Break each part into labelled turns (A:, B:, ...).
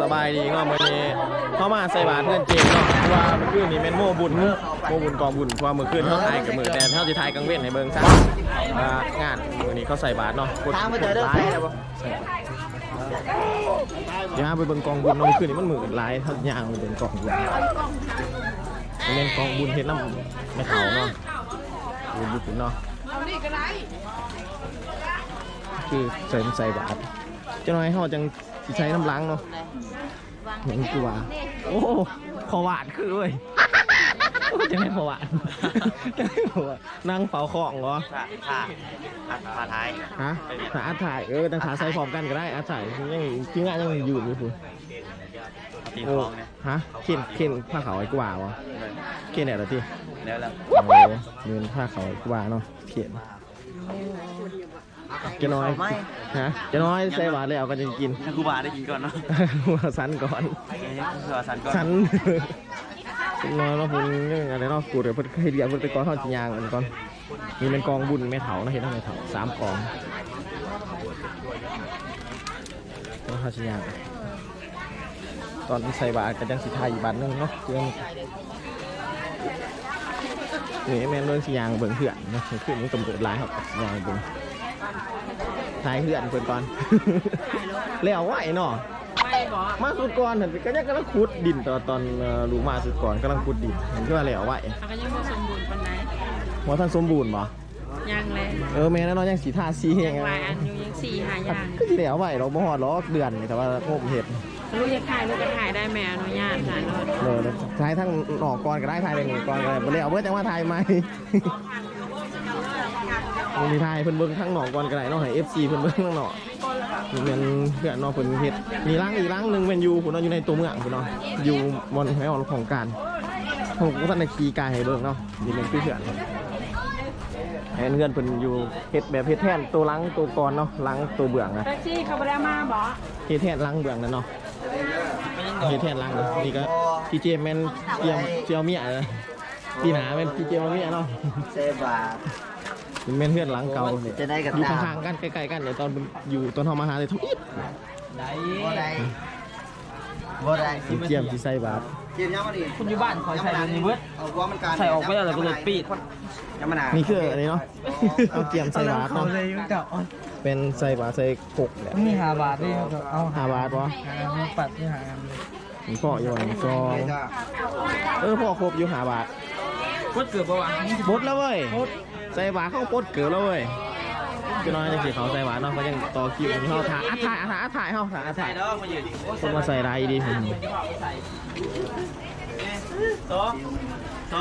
A: สบายดีเนาะมื้อนี้เข้ามาใส่บาตรเพื่อนเจมเนาะเพราะว่าเมื่อคืนนี้แม่นโมบุญโมบุญกองบุญเพราะว่าเมื่อคืนเขาถ่ายกับมือแต่เท่าสิถ่ายกลางเว้นให้เบิ่งซะว่างานมื้อนี้เขาใส่บาตรเนาะกด
B: ทางไลา
A: ยเดี๋ยวหาไปเบิ่งกองบุญเนาะเมื่อคืนนี้มันมือหลายเท่าย่างไปเบิ่งกองบุญเป็นกองบุญเฮ็ดน้ำไม่เฒ่าเนาะบุญญี่ปุ่นเนาะคือใส่ใส่บาตร จ้าน้อยเฮาจังสิใช้น้ำล้างเนาะเห็นกูว่าโอ้ขอหวานคือเว้ยจะไม่ขอหวานจะไม่ขอหวานนั่งเฝ้าของเหรอ
B: ค่ะค่ะอัดมาท้าย
A: ฮะหาอาถ่ายเออตั้งขาใส่พร้อมกันก็ได้อาถ่ายยังจริงๆอะยังอยู่อยู่คุณ
B: ตีน
A: เอ
B: ท
A: อ
B: งเนี่ย
A: ฮะเข็นเข็นผ้าขาวไอ้กว่าวะเข็นไหนละที่
B: แล้วแล้ว
A: เงินผ้าขาวไอ้กว่าเนาะเข็น เจะน้อยฮะเจะน้อยใส่หวานเลยเอากันจะกิน
B: ถ้าครูบาได้กินก่อนเนาะ
A: หัวสันก่อน
B: คือว่าสันก่อน
A: ฉันน้อยเนาะพุ่นเรื่องอะไรเนาะกูเดี๋ยวเพิ่นเคยเรียนเพิ่นไปกองเท่าจียางมันก่อนมีเป็นกองบุญแม่เถาเนาะเห็นไหมแม่เถาสามกองกองเท่าจียางตอนที่ใส่บาตรก็ยังสิทายอีกบาทหนึงเนาะเรื่องนี่แม่นเรื่องสียางเบิ่งเหือนเนาะขึ้นนี้กำเกิดหลายครับสียางเบิ่ง ทายเหือนเพิ่นก่อน แล้วไหวเนาะ
C: ไม่บอก
A: มาสุดก่อนเห็นก็ยังกำลังขุดดินตอนตอนเอ่อรู้มาสุดก่อนกำลังขุดดินเห็นที่ว่าแล้วไหว
C: เขาก็ยังไม่สมบูรณ์ปานใด
A: หมอท่านสมบูรณ์บ่
C: ยังเลย
A: เออแม่นแล้วเนาะยังสีทาสี
C: ยั
A: ยังง
C: หลายอันอยู่ยังสี่หาอย่าง
A: ก็สิแล้วไหวเราบ่ฮอดล้อกเดือนนี่แต่ว่างบเฮ็ด
C: ลูกจะถ่ายลูกก็ถ่ายได้แม่อนุญาตถ่ายเลย
A: เลยท้ายทั้งหนอกก่อนก็ได้ทายได้หนึ่งก่อนก็ได้บ่แล้วเบิ่จังว่าทายใหม่ มันมีทายเพิ่นเบิ่งทั้งหนอกก่อนก็ได้เนาะให้ FC เพิ่นเบิ่งทั้งหนอกนี่แม่นเพื่อนเนาะเพิ่นเฮ็ดมีร่างอีกร่างหนึงแม่นอยู่พุ่นเนาะอยู่ในตัวเมืองพุ่นเนาะอยู่บนแถวของการผมก็ท่านในขี่กายให้เบิ่งเนาะนี่เป็นพี่เพื่อนครับเห็นเพื่อนเพิ่นอยู่เฮ็ดแบบเฮ็ดแทนตัวหลังตัวก่อนเนาะหลังตัวเบื้องนะ
C: แท็กซี่เขาไม่ได้มาบอก
A: เฮ็ดแทนหลังเบื้องนั่นเนาะเฮ็ดแทนหลังเนาะนี่ก็พี่เจมแม่นเตรียมเจียวเมียนะพี่หนาแม่นพี่เจมเมียเนาะ
B: เซบา
A: นี่แม่นเพื่อนหลังเก่าเนี่ย
B: จะได้กับ
A: อยู่
B: ตา
A: ข้างๆกันใกล้ๆกันเดี๋ยวตอนอยู่ตอนเฮามาหาเลยทุกอิด
B: ได้บ่ได้บ่ได้
A: พี่เจียมที่ใส่บาตร
B: เจียมยังมาดิ
D: คุณอยู่บ้านคอยใส่เป็นนี้เบิด
B: เอาว่ามันการ
D: ใส่ออกไปแล้วแล้วก็เลยปีด
B: ยังมาหนา
A: นี่คืออันนี้เนาะเอาเจียมใส่บาตรเนาะ
D: เลยมันเก่าอ๋อ
A: เป็นใส่บาตรใส่กกแหละ
D: มีหาบาทนี่เอา
A: หาบาตรวะ
D: หามีปัดที่หากันเลย
A: มีพ่ออยู่หนึ่งซองเออพ่อครบอยู่หาบาท
D: กดเกือบประวัติ
A: บดแล้วเว้ย ใส่บาทเข้าปดเกือแล้วเว้ยจะน้อยจะขี่เขาใส่บาทเนาะเขายังต่อคิวอยู่เขาถ่ายอะถ่ายอะถ่ายอะถ่ายเขาถ่ายอะถ่ายคนมาใส่ไรดีผม
B: โตโต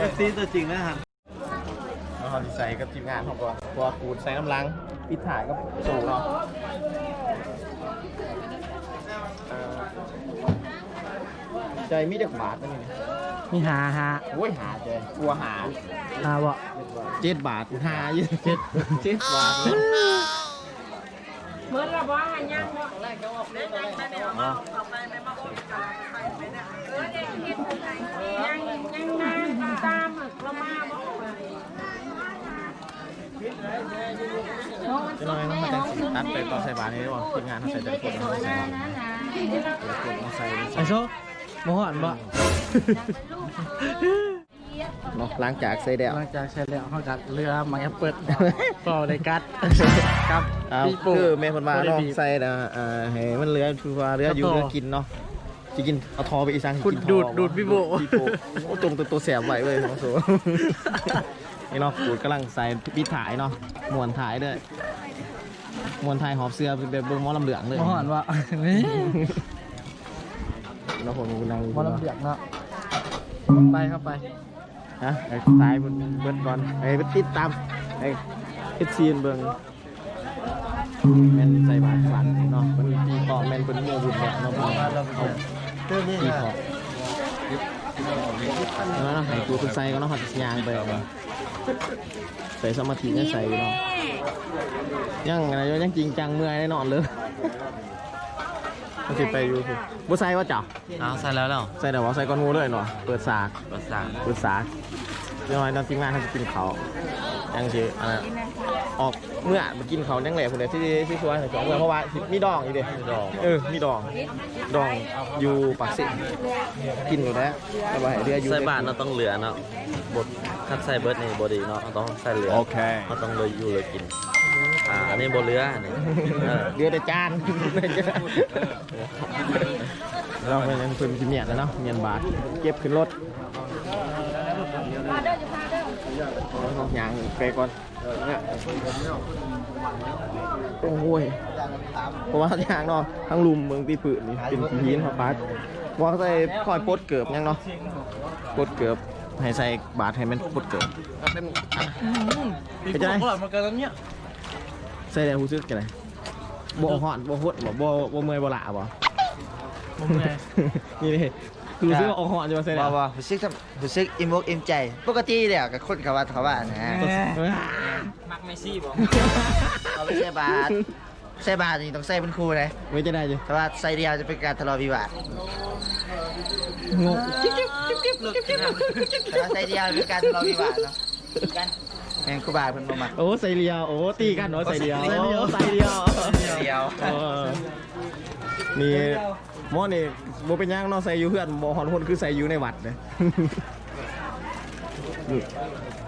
B: เอฟซีตัวจริงนะครับ
A: เขาใส่กับทีมงานเขาก่อนตัวกูดใส่น้ำล้างปิดถ่ายก็สูงเนาะใจมีเด็กบาทนั่นนี่
D: มีหาหา
A: โอ้ยหาใจกลัวหา
D: หาบ่
A: เจ็ดบาทหาเยอะเจ็ดเจ็ดบาท
C: เมื่อเราบอกหันยังบอกยังยังมาตามเรามาบอก
A: จะน้อยต้องมาแต่งสีตัดไปตอนใส่บาทนี้ด้วยทีมงานเขาใส่แต่คนเขาใส่บาทแต่คนเขาใส่
D: ไอ้โซ่บ่หอนบ่
A: เนาะล้างจากใส่แดว
D: หลังจากใช้แล้วเขากัดเรือมาแอปเปิลเปล่าได้กัดครับ
A: เอา
D: พี่ปู
A: คือแม่คนว่าเนาะ
D: บ่ได้บีบ
A: ใส่นะอ่าให้มันเหลือคือว่าเหลืออยู่
D: ครับ
A: เหลือกินเนาะจะกินเอาทอไปอีสัง
D: ขุด
A: กินทอ
D: ดูดดูดพี่โบ
A: พี่โบโอ้ตรงตัวตัวแสบไหวเลยน้องโซนี่เนาะปูดกำลังใส่ปิดถ่ายเนาะมวนถ่ายด้วยมวนถ่ายหอบเสื้อเป็นแบบเบิ้งหมอลำเหลืองเลย
D: บ่หอนบ่นี่
A: เนาะผมกำลัง
D: บ่ลำเบียกเนาะ ไปเข้าไป
A: ฮะไอ้ตายเบิ้งเบิ้งก่อนไอ้ไปติดตามไอ้เฮ็ดซีนเบิ้งแม่นใส่บาตรฝันเนาะเป็นปีเกาะแม่นเป็นโมบุญแบบเนาะพี่น้องเอา
B: เรื่องนี้
A: ปี
B: นะ
A: เกาะแล้วเนาะให้กูคุณใส่ก็เนาะหัดยางไปออกมาใส่สมาธิยังใส่อยู่เนาะยังอะไรยังจริงจังเมื่อยแน่นอนเลย มันสิไปอยู่สิบ่ใส่ว่าจ้ะ
B: เอาใส่แล้วแล้ว
A: ใส่แต่ว่าใส่ก้อนงูเลยเนาะเปิดสาก
B: ภาษา
A: ปรึกษาเดี๋ยวน้อยตอนทีมงานเขาจะกินเขาวยังสิอะไรอออกเมื่อมากินเขาวยังแหล่คนเดียวที่ที่ช่วยหน่อยสองเมื่อเพราะว่ามีดองอีกเด้มีดองเออมีดองดองอยู่ปากสิกินอยู่แล้วแต่ว่าให้เรืออยู่
B: ใส่บาทเราต้องเหลือเนาะบดคัดใส่เบิร์ดนี่บดีเนาะเราต้องใส่เหลือ
E: โอเค
B: เราต้องเลยอยู่เลยกินอ่าอันนี้บเหลือนี่เออ
A: เรือแต่จานเราเป็นเพิ่มกินเมียนแล้วเนาะเมียนบาทเก็บขึ้นรถยางไปก่อนเนี่ยโอ้ยเพราะว่าทางเนาะทั้งลุมเมืองตีปืนนี่เป็นพีนครับบาสว่าใส่คอยปลดเกือบยังเนาะปลดเกือบให้ใส่บาทให้มันปลดเกือบเป็นจังไง
D: มันเกินแล้วเนี่ย
A: ใส่แดงหูซึกกันเลยบ่หอนบ่หดบ่บ่บ่เมื่อยบ่ละบ่
D: มึงไง
A: นี่เลยคือรู้สึกว่าออกหอนจะมาใส่แด
F: บ่
A: ง
F: บ่รู้สึกทำรู้สึกอิ่มอกอิ่มใจ ปกติแล้วกับคนเขาว่าเขาว่านะ
D: มักไม่ซี่บ่
F: เขาไม่ใช่บาทใส่บาทนี่ต้องใส่เป็นครูเลย
A: ไม่จะได้จ้ะ
F: แต่ว่าใส่เดียวจะเป็นการทะเลาะวิวาท
A: งงจิ๊บจิ๊บจิ๊บจิ๊บจิ๊บ
F: แต่ว่าใส่เดียวเป็นการทะเลาะวิวาทเนาะกัน แม่งครูบาเพิ่นบ่มัก
A: โอ้ใส่เดียว โอ้ตีกันเนาะใส่เดียวโอ้ใส่เดียว
F: เดียว
A: เออนี่หมอนี่บ่เป็นหยังเนาะใส่อยู่เพื่อนบ่หอนคนคือใส่อยู่ในวัดเด้ นี่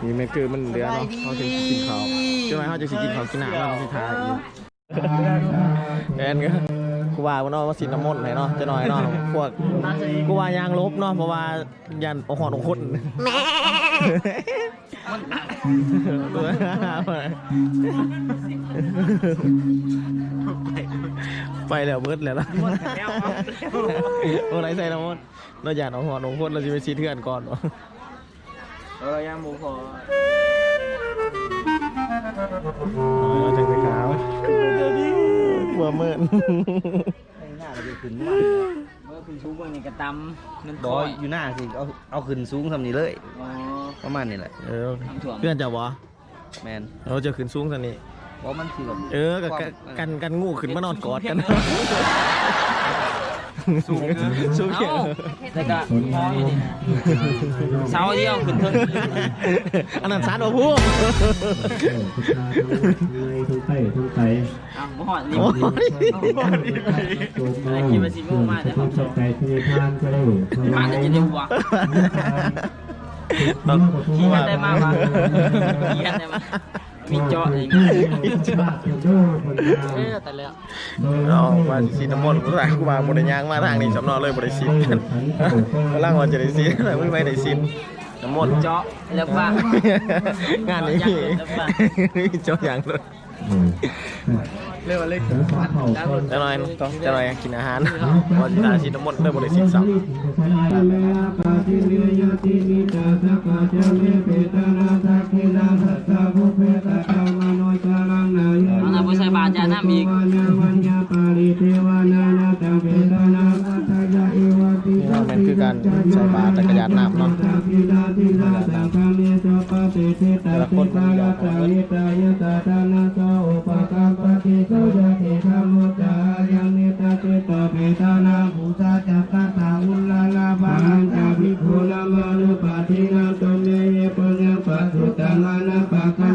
A: นี่แม่นคือมันเหลือเนาะเขาจะกินข้าวใช่ไหมเขาจะสิกินข้าวกินน้ำแล้วต้องสิทายอีก แอนก็กูว่าว่าเนาะว่าสินน้ำมนต์ให้เนาะจะหน่อยเนาะพวกกูว่ายางลบเนาะเพราะว่ายันเอาหอนของคน แม่ไปแล้วเบิดแล้วล่ะโอ้ไรใส่น้ำมนต์เราอยากเอาหอนของคนเราจะไปซีเทือนก่อนเนาะ
D: เออยังหมูพอ
A: เราจังไปขาวกลัวเมิน
D: เมื่อคุณชูเมื่อนี่กระตำนั่น
F: บอยอยู่หน้าสิเอาเอาขึ้นสูงสำนี้เลย
D: อ๋อ
F: ประมาณนี้แหละ
A: เออ
D: ทำถ่วง
A: เพื่อนจะวะ
F: แมน
A: เราจะขึ้นสูงสันนี่
F: เพราะมันคือแบบ
A: เออกับกันกันงูขึ้นมานอนกอดกันสูงสูงเขียว
D: แล้วก็พออยู่นี่เสาเดียวขึ้นเพิ่น
A: อันนั้นสารโอ้พู
G: ทุกไข่ทุกไข่
D: อ้าวบ่ฮอดลิ
A: โอ้
D: ฟต์
A: ย
G: ทุก
D: อะไรคิดว่าสิโง่มาแต่ผมช
G: ทุ
D: อบ
G: กไข่ที่ทานก็ได้
D: มาแต่จะได้หัว
A: ต้อง
D: ขี่กันได้มากวะขี่กันได้มามีเจาะอะไรอย่าง
G: เงี้
D: เงี้
G: ย
D: ย
G: จะบ้าเกี่ยวกับคน
D: เออแต่แล้ว
A: เอามาซีน้ำมนต์กูว่ากูมาบนยางมาทางนี้สำนอเลยบริสินกันกำลังว่าจะได้ซีแต่ไม่ไปได้ซินน้ำมนต์
D: เจาะแล้วว่างา
A: นนี้เจ้าอย่างเลย
D: เรียกว่าเล็ก
A: จะหน่อยจะหน่อยกินอาหารวันตาซีน้ำมนต์เลยบริสินสับ
D: เอาหน้าไปใส่บาตรจาน้ำอีก
A: นี่เราเป็นคือการใส่บาตรจักรยานน้ำเนาะแต่ละคนมันยาวกัน batu tangan apakah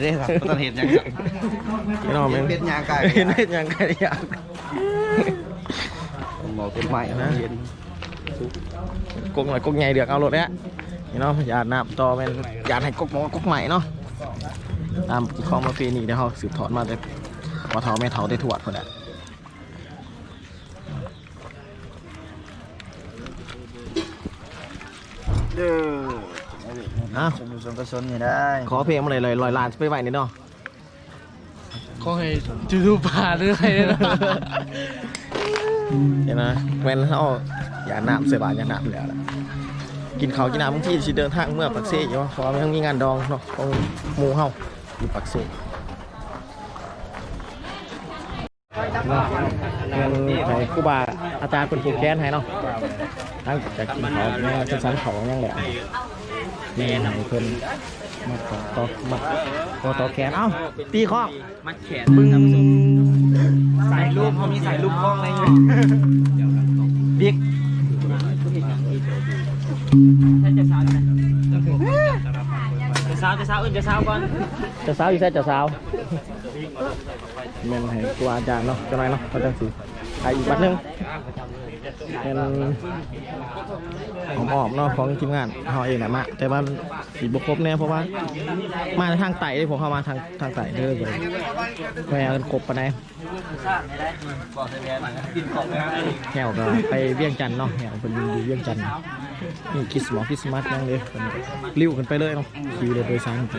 G: เล
D: ย
A: เด้
F: ครับบ่ต้องเห็นหยังครับ
A: พี่น้องเป็น
F: เป็นยางไก่
A: เห็นเป็นยังไงอยาก
F: หมอเป็น
A: ใหม่นะกกหน่อยกกใหญ่เดือกเอารถแล้วนี่เนาะอยากนับต่อเป็นอยากให้กกหมอกกใหม่เนาะตามของมาเฟนี่เดี๋ยวเขาสืบทอดมาแต่พอเท่าแม่เท่าได้ถวดคนละ
F: เด้อ
A: อะ
F: สมสมกระสนนี่ได้
A: ขอเพลงมาเลยเลยลอยลานไปไหวนิดเนาะ
D: ขอให้จูดูปลาหรืออะไรนะ
A: เห็นไหมแม่นเขาอย่าน้ำเสียบาทอย่าน้ำแล้วล่ะกินเขาวกินน้ำบางที่สิเดินทางเมื่อปักเซ่อยู่เพราะว่ามันมีงานดองเนาะของหมูเฮาอยู่ปักเซ่เนาะเงินให้ครูบาอาจารย์เป็นผูกแขนให้เนาะทั้งจากกินเขาแม่จะสันเขายังแหละ แม่ให้เพิ่นมาต่อต่อมาต่อต่อแขนเอ้าตีข้อ
F: มัดแขนมึงทำสุสายรูปเขามีสายรูปกล้องในบิ๊กจะเช้าจะเช้าจะเช้าอื่นจะเช้าก่อน
A: จะสาวอยู่ใช่เจะสาวแม่นให้ครูอาจารย์เนาะจะไหนเนาะเขาจังสิไอ้อีกบัดนึง เป็นหอมๆเนาะของทีมงานเขาเองนะมาแต่ว่าสีบครบแน่เพราะว่า มาทางไต่ผมเข้ามาทางทางไต่เด้อเลยแม่กันครบปะไหน
F: แกินของแม่
A: แหวก็ไปเวียงจันทน์เนาะแหวเป็นอยู่เวียงจันทน์นี่คริสต์มาสคริสต์มาสยังเลยริ้วกันไปเลยเนาะขี่เลยโดยสารไป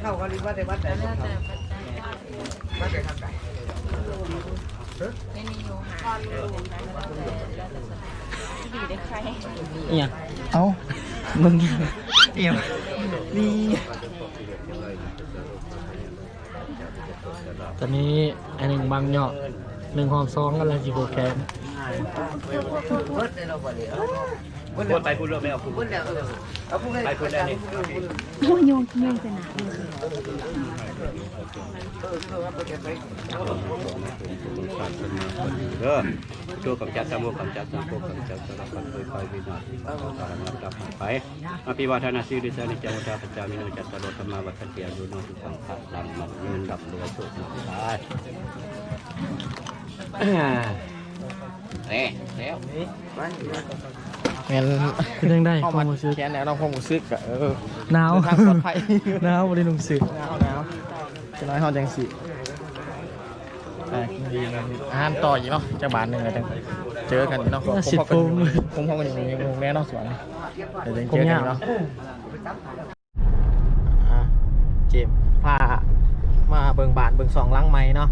G: เข้ากันหรือว่าแต่วัดแต่วัดแต่ทางไหน
A: เอียเอ้ามึงเอียนี่
D: ตอนนี้อันหนึ่งบางเหยาะหนึ่งหอมซองกันแล้วจีโบแคน
F: พูดไปพูดเรื่องไม่เอาพูด
G: พุ่นแล้วเอาพุ่นเลย
F: ไปพูดได้นี่
E: โอ้ยโยงโยงสนาม
H: เด้อช่วยกับจัดสมุกับจัดสมุกับจัดสารพัดโดยไปวินาทีการนับดับไปอภิวาทนาสิริสานิจาวดาปัจจามิโนจัตตโรธรรมาวัฏเตียรุโนทุสังขารลังมันยืนดับเรือโชคดีไปเอ๊ะแล้ว
A: แม่น
D: เป็นยังได้
A: เข้า
D: ควา
A: มา
D: มรู้สึก
A: แขนแนวน้องความรู้สึกอะเออ
D: หนาว
A: เดินทางปลอดภัย
D: หนาวบริลุงสึก
A: หนาวหนาวจะน้อยเฮาจังสิอ่ากินดีนะอาหารต่ออีกเนาะจะบานหนึ่งอะจังเจอกันอีกเนาะ
D: น่าสิบโมง
A: ผมพอกันอยู่ในวงแม่เนอกสวนเดี๋ยวจะเจอกันอีกเนาะอะเจมส์พามาเบิ่งบานเบิ่งสองล้างไม้เนาะ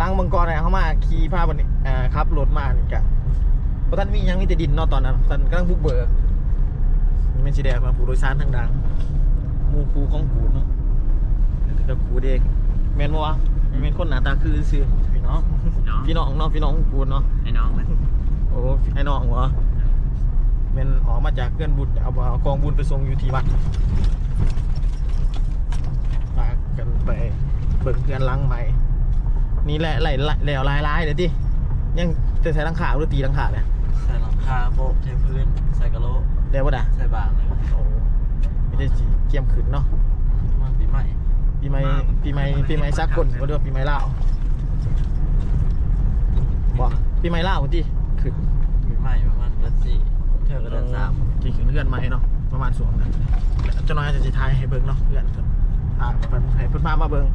A: ล้างเบิ่งก่อนเนี่ยเขามาขี่พาบนนี้อ่าขับรถมานี่กะเพ ราะท่านมีหยังมีแต่ดินเนาะตอนนั้นท่านกำลังบุกเบิกนี่เป็นสีแดงมาผู้โดยสารทางดังหมูคูของกูเนาะกับกูเด็กแม่นบ่วะแม่นคนหน้าตาคือซื่อพี่น้องพี่น้องเนาะพี่น้องของกูเนาะ
F: ไอ้น้องมัน
A: โอ้ไอ้น้องเหรอเป็นออกมาจากเพื่อนบุญเอาเอากองบุญไปส่งอยู่ที่วัดพากันไปเบิ่งเพื่อนหลังใหม่นี่แหละไหลไหลแล้วลายลายเลยที่ยังจะใส่หลังขาหรือตีหลังขาเนี่ย
B: ใส่หลังคาโบกใช้พื้น ใส่กระโหลก
A: เดี๋ยวว่าด่ะ
B: ใส่บางเลย
A: โอ้ไม่ได้จีเกียมขึ้นเนาะ
B: มันปีใหม่
A: ปีใหม่ปีใหม่ปีใหม่ซักคนก็เรียกว่าปีใหม่ลาวบ่ปีใหม่ลาวที่ขึ้น
B: ปีใหม่ประมาณเดือนสี่เท่ากับเดือนสาม
A: ที่ขึ้นเพื่อนใหม่เนาะประมาณสวงนะเจะน้อยจะสิทายให้เบิ่งเนาะเพื่อนเพิ่นอ่าเพิ่นให้เพิ่นพามาเบิ่ง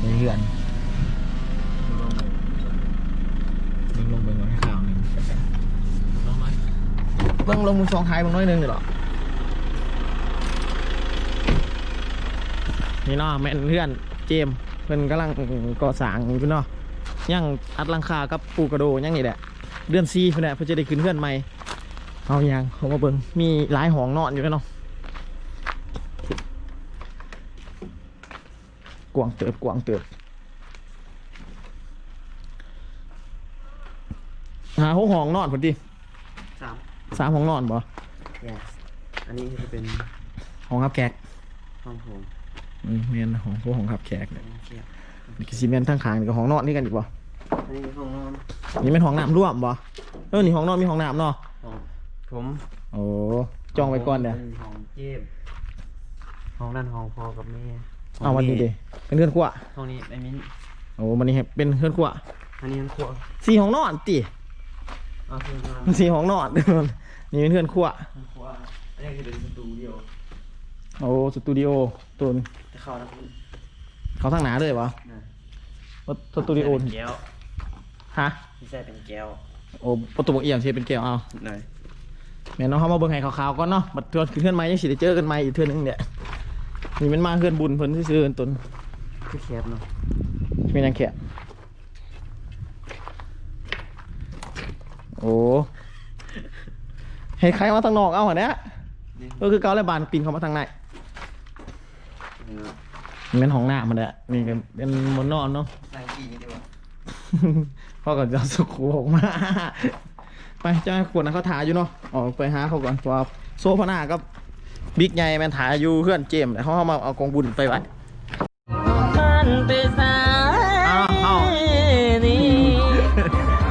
A: ในเพื่อนเบิ่งลงเบิ่งลงให้ข่าวหนึง
B: น้องน้อย
A: เบิ่งลงมือสองท้ายเบิ่งน้อยนึงเดี๋ยวหรอนี่เนาะแม่นเพื่อนเจมส์เพิ่นกำลังก่อสร้างอยู่เพิ่นเนาะยังอัดลังคากับปูกระโดยังนี่แหละเดือนซีเพิ่นแหละเพิ่นจะได้ขึ้นเพื่อนใหม่เอาอย่างเขามาเบิ่งมีหลายห้องนอนอยู่แล้วเนาะกวางเติบกวางเติบหาหกห้องนอนพอดี
F: สาม
A: ห้องนอนบ่
F: อันนี้จะเป็น
A: ห้องรับแขก
F: ห้องผม
A: อืมเมียนห้องพวกห้องรับแขกเนี่ย
F: เชียบ
A: นี่คือซีเมนทั้งขางนี่ก็ห้องนอนนี่กันอีกบ่
F: อันนี้ห้องนอน
A: นี่เป็นห้องน้ำร่วมบ่ เออ นี่ห้องนอนมีห้องน้ำเนาะ
F: ห้องผม
A: โอ้ จองไว้ก่อนเด้อ
F: ห้องเจ็บห้องนั่นห้องพ่อกับแม่
A: เอาวันนี้เด้เป็นเพื่อนขั้ว
F: ห้องนี้ไอ้มิ้น
A: โอ้มันนี่เป็นเพื่อนขั้ว
F: อันนี้มันครัว
A: สี่ห้องนอนติ
F: เอาคือนอน
A: มันสี่ห้องนอนนี่เป็นเพื่อนขั้ว
F: ครัวอันนี้คือเป็นประตูเดียว
A: โอ้สตูดิโอตัวนี้
F: จะเข้าแล้ว
A: เขาทั้งหนาเลยปะ
F: นะ
A: ว่าสตูดิโอ
F: เป็นแก้ว
A: ฮะ
F: ที่ใส่เป็นแก้ว
A: โอ้ประตูเอี่ยมเทียเป็นแก้วเอา
F: หน่อย
A: แม่น้องเขามาเบิ่งให้ขาวๆก่อนเนาะบัดเทือนคือเพื่อนไม้ยังสิได้เจอกันใหม่อีกเทือนหนึงเนี่ยนี่มันมาเพื่อนบุญเพิ่นซื่อๆตน
F: คือแคบเนาะ
A: เป็นยังแขก โอ้ให้ใครมาทางนอกเอาหันเนี้ยก็คือเกาและบานปีนเข้ามาทางในมันเป็นห้องหน้ามันแหละนี่ก็เป็นบนนอนเนาะ
F: นางกี่นี่ดีกว่า
A: พ่อก็จะเอาสุขูออกมา ไปเจ้าขวดนะเขาถ่ายอยู่เนาะออกไปหาเขาก่อนเพราะว่าโซฟาหน้ากับบิ๊กใหญ่แมนถ่ายอยู่เพื่อนเจมส์แต่เขาเอามาเอากองบุญไปไว้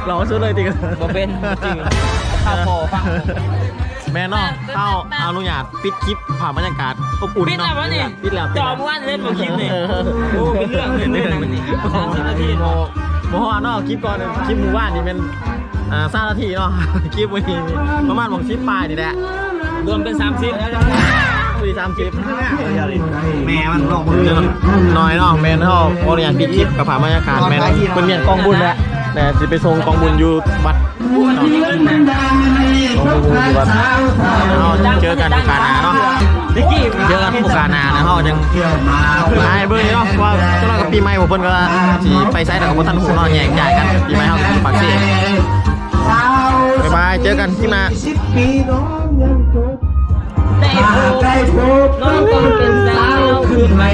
A: เราชุดเลยติกัน
B: บ่เป็นจริงข้าวพอฟัง
A: แม่เนาะเข้าเอาลุงหยาดปิดคลิปผ่านบรรยากาศอบอุ่น
B: ปิดแล้ว
A: เนาะ
B: วะนี่
A: ปิดแล้ว
B: จอมว่านเล่นบ่คลิปนี่โอ้เป็นเรื่องเลยเนี่ยนะนี่สามสิบนาที
A: โมโมฮอนเนาะคลิปก่อนคลิปหมู่บ้านนี่เป็นอ่าสามนาทีเนาะคลิปวันนี้ประมาณบอกคลิปปลายนี่แหละ
B: รวมเป็นสามสิบ
A: คุยสามคลิป
F: แม่มันลงมือ
A: น้อยเนาะแมนเฮาโอเรียนปิดคลิปกับผ่านบรรยากาศแมนเป็นเมียนกองบุญแหละ แต่สิไปส่งกองบุญอยู่วัดกองบุญอยู่วัดเอาเจอกันโอกาสนาเนาะเจอกันโอกาสนานะเฮายังมาให้เบิ่งเนาะว่าตลอดกับปีใหม่ผมเพิ่นก็สิไปไสแต่ก็บ่ท่านหูเนาะแยกย้ายกันปีใหม่เฮาก็ฝากสิบ๊ายบายเจอกันที่มา
B: ได้
G: พบ
B: น้องต้องเป็น
G: สาวขึ้น
B: ใหม่